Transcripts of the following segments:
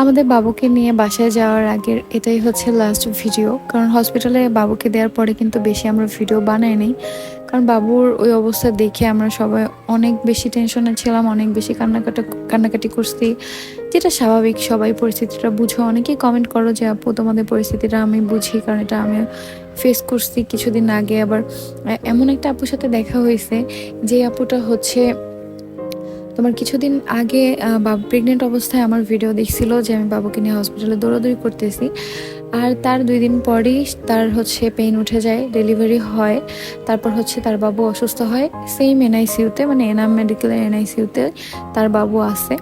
আমাদের বাবুকে নিয়ে বাসায় যাওয়ার আগের এটাই হচ্ছে লাস্ট ভিডিও কারণ হসপিটালে বাবুকে দেওয়ার পরে কিন্তু বেশি আমরা ভিডিও বানাই নাই। কারণ বাবুর ওই অবস্থা দেখে আমরা সবাই অনেক বেশি টেনশনে ছিলাম, অনেক বেশি কান্নাকাটা, কান্নাকাটি করছি। যেটা স্বাভাবিক, সবাই পরিস্থিতিটা বুঝো। অনেকেই কমেন্ট করো যে, আপু, তোমাদের পরিস্থিতিটা আমি বুঝি, কারণ এটা আমি ফেস করছি কিছুদিন আগে। আবার এমন একটা আপুর সাথে দেখা হয়েছে, যে আপুটা হচ্ছে তোমার কিছুদিন আগে প্রেগনেন্ট অবস্থায় আমার ভিডিও দেখছিল যে আমি বাবুকে নিয়ে হসপিটালে দৌড়াদৌড়ি করতেছি। আর তার দুই দিন পরেই তার হচ্ছে পেইন উঠে যায় ডেলিভারি হয়। তারপর হচ্ছে তার বাবু অসুস্থ হয়। সেম এনআইসিউতে মানে এনাম মেডিকেলের এনআইসিউতে তার বাবু আছে।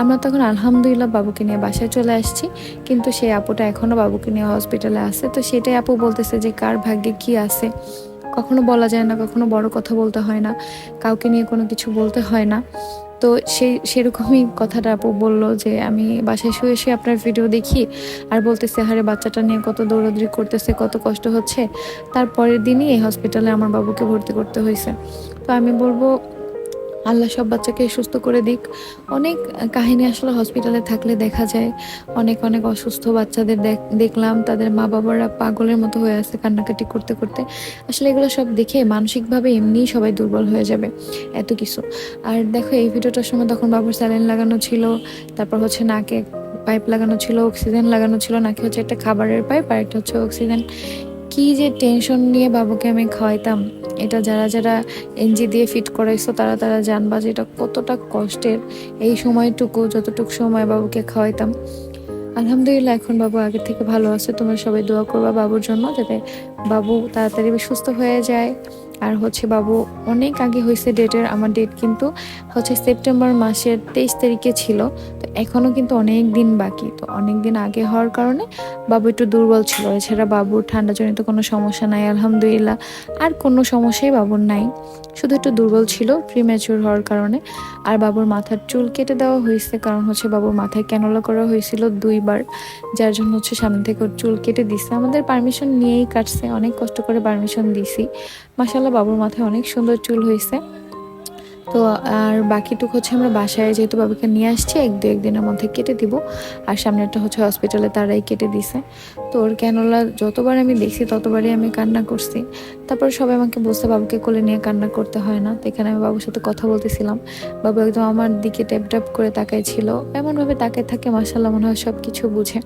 আমরা তখন আলহামদুলিল্লাহ বাবুকে নিয়ে বাসায় চলে আসছি। কিন্তু সেই আপুটা এখনও বাবুকে নিয়ে হসপিটালে আছে। তো সেটাই আপু বলতেছে যে কার ভাগ্যে কি আছে? কখনো বলা যায় না, কখনো বড় কথা বলতে হয় না। কাউকে নিয়ে কোনো কিছু বলতে হয় না। তো সেই, সেরকমই কথাটা আপু বলল যে আমি বাসায় শুয়ে শুয়ে আপনার ভিডিও দেখি আর বলতেছে হারে বাচ্চাটা নিয়ে কত দৌড়াদৌড়ি করতেছে, কত কষ্ট হচ্ছে। তারপরের দিনই এই হসপিটালে আমার বাবুকে ভর্তি করতে হয়েছে। তো আমি বলব আল্লাহ সব বাচ্চাকে সুস্থ করে দিক। অনেক কাহিনী আসলে হসপিটালে থাকলে দেখা যায়। অনেক অনেক অসুস্থ বাচ্চাদের দেখ- দেখলাম, তাদের মা বাবারা পাগলের মতো হয়ে আছে কান্নাকাটি করতে করতে। আসলে এগুলো সব দেখে মানসিকভাবে এমনিই সবাই দুর্বল হয়ে যাবে, এত কিছু। আর দেখো, এই ভিডিওটার সময় তখন বাবুর স্যালাইন লাগানো ছিল, তারপর হচ্ছে নাকে পাইপ লাগানো ছিল, অক্সিজেন লাগানো ছিল, নাকি হচ্ছে একটা খাবারের পাইপ আর একটা হচ্ছে অক্সিজেন। কি যে টেনশন নিয়ে বাবুকে আমি খাওয়াইতাম। এটা যারা যারা এনজি দিয়ে ফিট করাইছো, তারা তারা জানবা যে এটা কতটা কষ্টের এই সময়টুকু, যতটুকু সময় বাবুকে খাওয়াইতাম। আলহামদুলিল্লাহ, এখন বাবু আগের থেকে ভালো আছে। তোমরা সবাই দোয়া করবা বাবুর জন্য, যাতে বাবু তাড়াতাড়ি সুস্থ হয়ে যায়। আর হচ্ছে বাবু অনেক আগে হয়েছে ডেটের, আমার ডেট কিন্তু হচ্ছে সেপ্টেম্বর মাসের তেইশ তারিখে ছিল। তো এখনও কিন্তু অনেক দিন বাকি। তো অনেক দিন আগে হওয়ার কারণে বাবু একটু দুর্বল ছিল। এছাড়া বাবুর ঠান্ডাজনিত কোনো সমস্যা নাই, আলহামদুলিল্লাহ। আর কোনো সমস্যাই বাবুর নাই। শুধু একটু দুর্বল ছিল প্রিম্যাচুর হওয়ার কারণে। আর বাবুর মাথার চুল কেটে দেওয়া হয়েছে, কারণ হচ্ছে বাবুর মাথায় ক্যানোলা করা হয়েছিল দুইবার। যার জন্য হচ্ছে সামনে থেকে চুল কেটে দিছে। আমাদের পারমিশন নিয়েই কাটছে। অনেক কষ্ট করে পারমিশন দিছি। মাসাল্লাহ বাবুর মাথায় অনেক সুন্দর চুল হয়েছে। তো, আর বাকিটুকু হচ্ছে আমরা বাসায় যেহেতু বাবুকে নিয়ে আসছি, এক দু একদিনের মধ্যে কেটে দিব। আর সামনেরটা হচ্ছে হসপিটালে তারাই কেটে দিছে। তো ওর ক্যানোলা যতবার আমি দেখছি, ততবারই আমি কান্না করছি। তারপর সবাই আমাকে বলছে, বাবুকে কোলে নিয়ে কান্না করতে হয় না। তো এখানে আমি বাবুর সাথে কথা বলতেছিলাম। বাবু একদম আমার দিকে ট্যাপ ট্যাপ করে তাকাই ছিল এমনভাবে তাকায় থাকে মাসাল্লাহ মনে হয় সব কিছু বুঝে।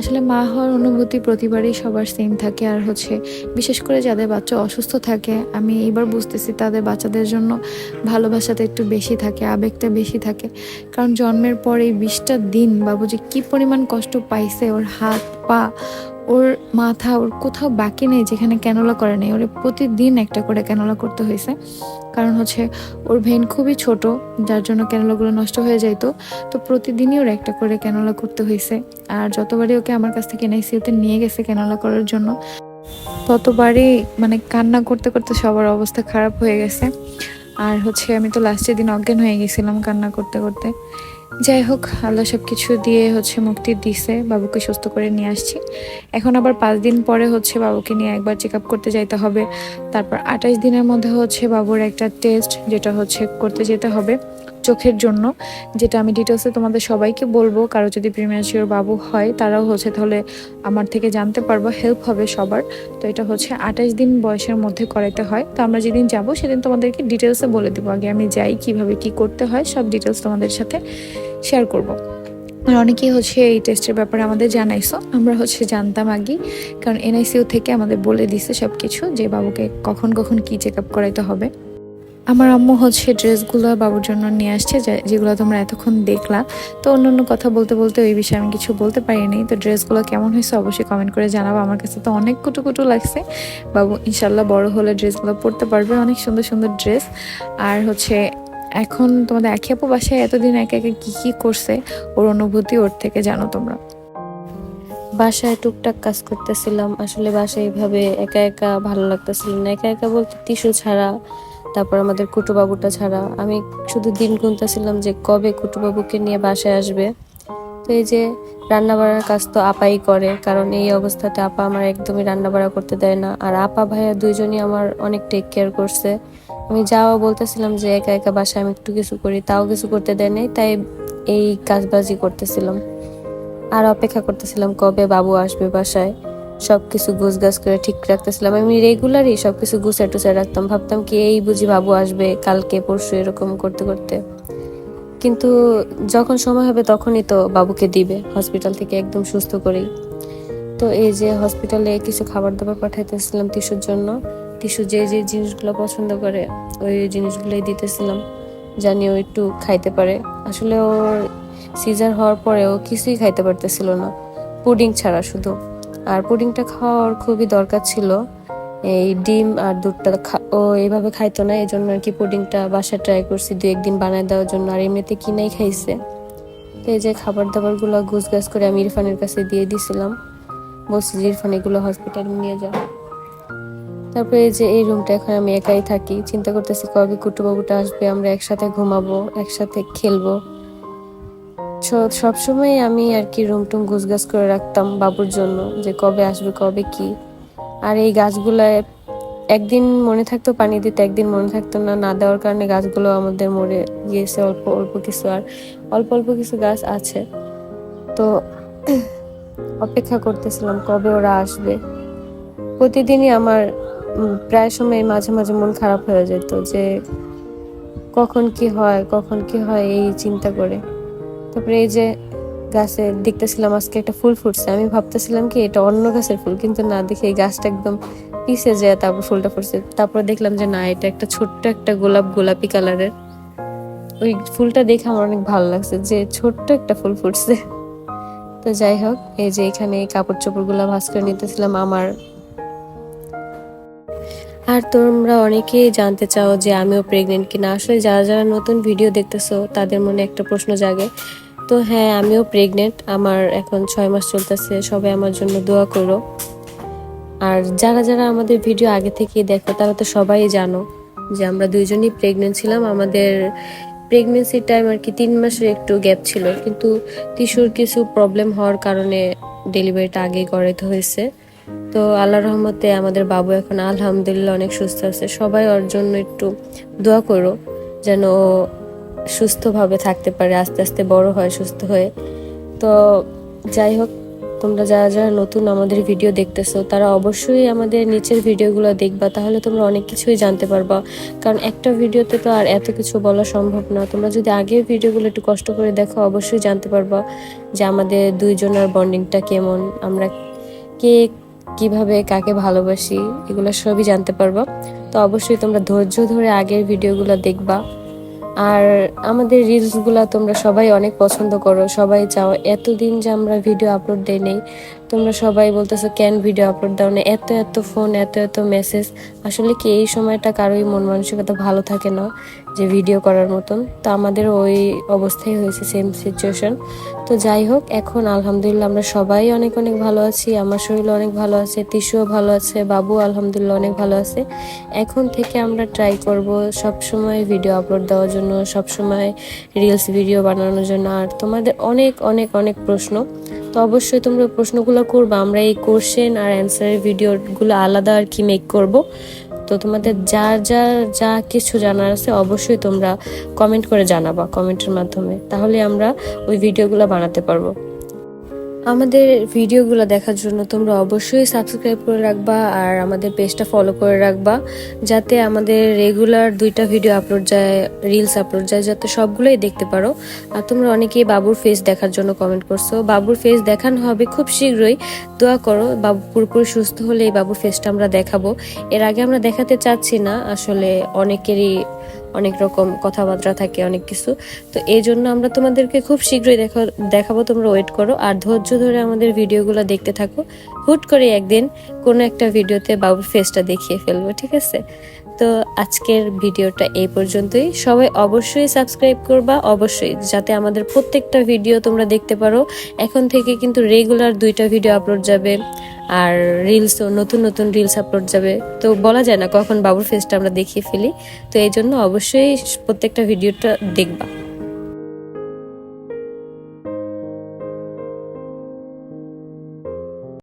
আসলে মা হওয়ার অনুভূতি প্রতিবারই সবার সেম থাকে। আর হচ্ছে বিশেষ করে যাদের বাচ্চা অসুস্থ থাকে, আমি এইবার বুঝতেছি তাদের বাচ্চাদের জন্য ভালোবাসাটা একটু বেশি থাকে, আবেগটা বেশি থাকে। কারণ জন্মের পর এই বিশটা দিন বাবু যে কী পরিমাণ কষ্ট পাইছে, ওর হাত, পা ওর মাথা ওর কোথাও বাকি নেই যেখানে ক্যানোলা করে নেই। ওরে প্রতিদিন একটা করে ক্যানোলা করতে হয়েছে। কারণ হচ্ছে ওর ভেন খুবই ছোট, যার জন্য ক্যানোলাগুলো নষ্ট হয়ে যাইতো তো। প্রতিদিনই ওর একটা করে ক্যানোলা করতে হয়েছে। আর যতবারই ওকে আমার কাছ থেকে এনআইসিউতে নিয়ে গেছে ক্যানোলা করার জন্য, ততবারই মানে কান্না করতে করতে সবার অবস্থা খারাপ হয়ে গেছে। আর হচ্ছে আমি তো লাস্টের দিন অজ্ঞান হয়ে গেছিলাম কান্না করতে করতে। যাই হোক, আল্লাহ সব কিছু দিয়ে হচ্ছে মুক্তি দিছে, বাবুকে সুস্থ করে নিয়ে আসছি। এখন আবার পাঁচ দিন পরে হচ্ছে বাবুকে নিয়ে একবার চেক আপ করতে যাইতে হবে। তারপর আঠাশ দিনের মধ্যে হচ্ছে বাবুর একটা টেস্ট যেটা হচ্ছে করতে যেতে হবে। চোখের জন্য, যেটা আমি ডিটেলসে তোমাদের সবাইকে বলব। কারও যদি প্রিমিয়ার বাবু হয়, তারাও হচ্ছে তাহলে আমার থেকে জানতে পারব হেল্প হবে সবার। তো এটা হচ্ছে আঠাশ দিন বয়সের মধ্যে করাইতে হয়। তো আমরা যেদিন যাব, সেদিন তোমাদেরকে ডিটেলসে বলে দেবো। আগে আমি যাই, কীভাবে কি করতে হয়, সব ডিটেলস তোমাদের সাথে শেয়ার করব। আর অনেকেই হচ্ছে এই টেস্টের ব্যাপারে আমাদের জানাইছো। আমরা হচ্ছে জানতাম আগে, কারণ এনআইসিউ থেকে আমাদের বলে দিছে সব কিছু যে বাবুকে কখন কখন কি চেক আপ করাইতে হবে। আমার আম্মু হচ্ছে ড্রেসগুলো বাবুর জন্য নিয়ে আসছে যেগুলো তোমরা এতক্ষণ দেখলা। তো অন্য অন্য কথা বলতে বলতে ওই বিষয়ে আমি কিছু বলতে পারিনি। তো ড্রেসগুলো কেমন হয়েছে অবশ্যই কমেন্ট করে জানাব। আমার কাছে তো অনেক কুটু কুটু লাগছে। বাবু ইনশাল্লাহ বড় হলে ড্রেসগুলো পরতে পারবে। অনেক সুন্দর সুন্দর ড্রেস। আর হচ্ছে এখন তোমাদের একে আপু বাসায় এতদিন একে একে কী কী করছে? ওর অনুভূতি ওর থেকে জানো তোমরা। বাসায় টুকটাক কাজ করতেছিলাম। আসলে বাসায় এইভাবে একা একা ভালো লাগতেছিল না। একা একা বলতে টিস্যু ছাড়া তারপর আমাদের কুটুবাবুটা ছাড়া। আমি শুধু দিন গুনতেছিলাম যে কবে কুটুবাবুকে নিয়ে বাসায় আসবে। তো এই যে রান্না বাড়ার কাজ তো আপাই করে, কারণ এই অবস্থাতে আপা আমার একদমই রান্না বাড়া করতে দেয় না। আর আপা ভাইয়া দুইজনই আমার অনেক টেক কেয়ার করছে। আমি যাও বলতেছিলাম যে একা একা বাসায় আমি একটু কিছু করি, তাও কিছু করতে দেয় নাই, তাই এই কাজবাজি করতেছিলাম। আর অপেক্ষা করতেছিলাম কবে বাবু আসবে বাসায়। সবকিছু গুছ গাছ করে ঠিক রাখতেছিলাম। আমি রেগুলারই সবকিছু গুছে টুছে রাখতাম। ভাবতাম কি এই বুঝি বাবু আসবে, কালকে, পরশু এরকম করতে করতে। কিন্তু যখন সময় হবে তখনই তো বাবুকে দিবে হসপিটাল থেকে একদম সুস্থ করেই। তো এই যে হসপিটালে কিছু খাবার দাবার পাঠাইতেছিলাম টিস্যুর জন্য। টিস্যু যে যে জিনিসগুলো পছন্দ করে, ওই জিনিসগুলোই দিতেছিলাম। জানি ও একটু খাইতে পারে। আসলে ওর সিজার হওয়ার পরেও কিছুই খাইতে পারতেছিল না। পুডিং ছাড়া শুধু। আর পুডিংটা খাওয়ার খুবই দরকার ছিল। এই ডিম আর দুধটা ও এইভাবে খাইতো না এই জন্য আর কি পুডিংটা বাসায় ট্রাই করছি দু একদিন বানায় দেওয়ার জন্য। আর এমনিতে কিনাই খাইছে। তো এই যে খাবার দাবারগুলো গুছ গাছ করে আমি ইরফানের কাছে দিয়ে দিছিলাম। বলছি যে, ইরফান, এগুলো হসপিটালে নিয়ে যাও তারপরে এই যে এই রুমটা এখন আমি একাই থাকি। চিন্তা করতেছি কবে কুটুবাবুটা আসবে, আমরা একসাথে ঘুমাবো, একসাথে খেলব। সবসময় আমি আর কি রুম টুম গুছগাছ করে রাখতাম বাবুর জন্য, যে কবে আসবে, কবে কি। আর এই গাছগুলায় একদিন মনে থাকতো পানি দিতে, একদিন মনে থাকতো না না দেওয়ার কারণে গাছগুলো আমাদের মরে গিয়েছে অল্প অল্প কিছু আর অল্প অল্প কিছু গাছ আছে। তো অপেক্ষা করতেছিলাম কবে ওরা আসবে। প্রতিদিনই আমার প্রায় সময় মাঝে মাঝে মন খারাপ হয়ে যেত যে কখন কি হয়, কখন কি হয়, এই চিন্তা করে। তারপরে এই যে গাছে দেখতেছিলাম আজকে একটা ফুল ফুটছে। আমি ভাবতেছিলাম কি এটা অন্য গাছের ফুল, কিন্তু না, দেখে এই গাছটা একদম পিছে যায় তারপর ফুলটা ফুটছে। তারপর দেখলাম যে না, এটা একটা ছোট্ট একটা গোলাপ, গোলাপি কালারের। ওই ফুলটা দেখে আমার অনেক ভালো লাগছে যে ছোট্ট একটা ফুল ফুটছে। তো যাই হোক, এই যে এখানে কাপড় চোপড়গুলা ভাস করে নিতেছিলাম আমার আর তোমরা অনেকেই জানতে চাও যে আমিও প্রেগনেন্ট কিনা। আসলে যারা যারা নতুন ভিডিও দেখতেছো, তাদের মনে একটা প্রশ্ন জাগে। তো হ্যাঁ আমিও প্রেগনেন্ট আমার এখন ছয় মাস চলতেছে। সবাই আমার জন্য দোয়া করো। আর যারা যারা আমাদের ভিডিও আগে থেকেই দেখো, তারা তো সবাই জানো যে আমরা দুইজনই প্রেগনেন্ট ছিলাম। আমাদের প্রেগনেন্সির টাইম আর কি তিন মাসের একটু গ্যাপ ছিল। কিন্তু টিস্যুর কিছু প্রবলেম হওয়ার কারণে ডেলিভারিটা আগেই করাতে হয়েছে। তো আল্লাহ রহমতে আমাদের বাবু এখন আলহামদুলিল্লাহ অনেক সুস্থ আছে। সবাই ওর জন্য একটু দোয়া করো যেন ও সুস্থভাবে থাকতে পারে, আস্তে আস্তে বড় হয়, সুস্থ হয়ে। তো যাই হোক, তোমরা যারা যারা নতুন আমাদের ভিডিও দেখতেছো, তারা অবশ্যই আমাদের নিচের ভিডিওগুলো দেখবা, তাহলে তোমরা অনেক কিছুই জানতে পারবা। কারণ একটা ভিডিওতে তো আর এত কিছু বলা সম্ভব না। তোমরা যদি আগের ভিডিওগুলো একটু কষ্ট করে দেখো, অবশ্যই জানতে পারবা যে আমাদের দুইজনের বন্ডিংটা কেমন, আমরা কে কীভাবে, কাকে ভালোবাসি, এগুলো সবই জানতে পারবা। তো অবশ্যই তোমরা ধৈর্য ধরে আগের ভিডিওগুলো দেখবা। আর আমাদের রিলসগুলো তোমরা সবাই অনেক পছন্দ করো। সবাই চাও, এতদিন যে আমরা ভিডিও আপলোড দেই নেই, তোমরা সবাই বলতেছো, কেন ভিডিও আপলোড দাও না? এত এত ফোন, এত এত মেসেজ। আসলে কি, এই সময়টা কারোই মন মানসিকতা ভালো থাকে না, যে ভিডিও করার মতন। তো আমাদের ওই অবস্থায় হয়েছে সেম সিচুয়েশন তো যাই হোক, এখন আলহামদুলিল্লাহ আমরা সবাই অনেক অনেক ভালো আছি। আমার শরীর অনেক ভালো আছে তিশুও ভালো আছে বাবু আলহামদুলিল্লাহ অনেক ভালো আছে। এখন থেকে আমরা ট্রাই করব সব সময় ভিডিও আপলোড দেওয়ার জন্য সব সময় রিলস ভিডিও বানানোর জন্য। আর তোমাদের অনেক অনেক অনেক প্রশ্ন। তো অবশ্যই তোমরা প্রশ্নগুলো করবা, আমরা এই কোশ্চেন আর অ্যান্সারের ভিডিওগুলো আলাদা আর কি মেক করব। তো তোমাদের যা যা যা কিছু জানার আছে অবশ্যই তোমরা কমেন্ট করে জানাবা কমেন্টের মাধ্যমে। তাহলে আমরা ওই ভিডিওগুলো বানাতে পারব। আমাদের ভিডিওগুলো দেখার জন্য তোমরা অবশ্যই সাবস্ক্রাইব করে রাখবা আর আমাদের পেজটা ফলো করে রাখবা, যাতে আমাদের রেগুলার দুইটা ভিডিও আপলোড যায় রিলস আপলোড যায়, যাতে সবগুলোই দেখতে পারো। আর তোমরা অনেকেই বাবুর ফেস দেখার জন্য কমেন্ট করছ। বাবুর ফেস দেখানো হবে খুব শীঘ্রই। দোয়া করো, বাবু পুরোপুরি সুস্থ হলে এই বাবুর ফেসটা আমরা দেখাবো। এর আগে আমরা দেখাতে চাচ্ছি না, আসলে অনেকেরই অনেক রকম কথাবার্তা থাকে, অনেক কিছু। তো এই জন্য আমরা তোমাদেরকে খুব শীঘ্রই দেখা, দেখাবো, তোমরা ওয়েট করো। আর ধৈর্য ধরে আমাদের ভিডিওগুলো দেখতে থাকো। হুট করে একদিন কোনো একটা ভিডিওতে বাবুর ফেসটা দেখিয়ে ফেলব, ঠিক আছে? তো আজকের ভিডিওটা এই পর্যন্তই। সবাই অবশ্যই সাবস্ক্রাইব করবা, অবশ্যই, যাতে আমাদের প্রত্যেকটা ভিডিও তোমরা দেখতে পারো। এখন থেকে কিন্তু রেগুলার দুইটা ভিডিও আপলোড যাবে। আর রিলসও নতুন নতুন রিলস আপলোড যাবে। তো বলা যায় না কখন বাবুর ফেসটা আমরা দেখিয়ে ফেলি। তো এই জন্য অবশ্যই প্রত্যেকটা ভিডিওটা দেখবা।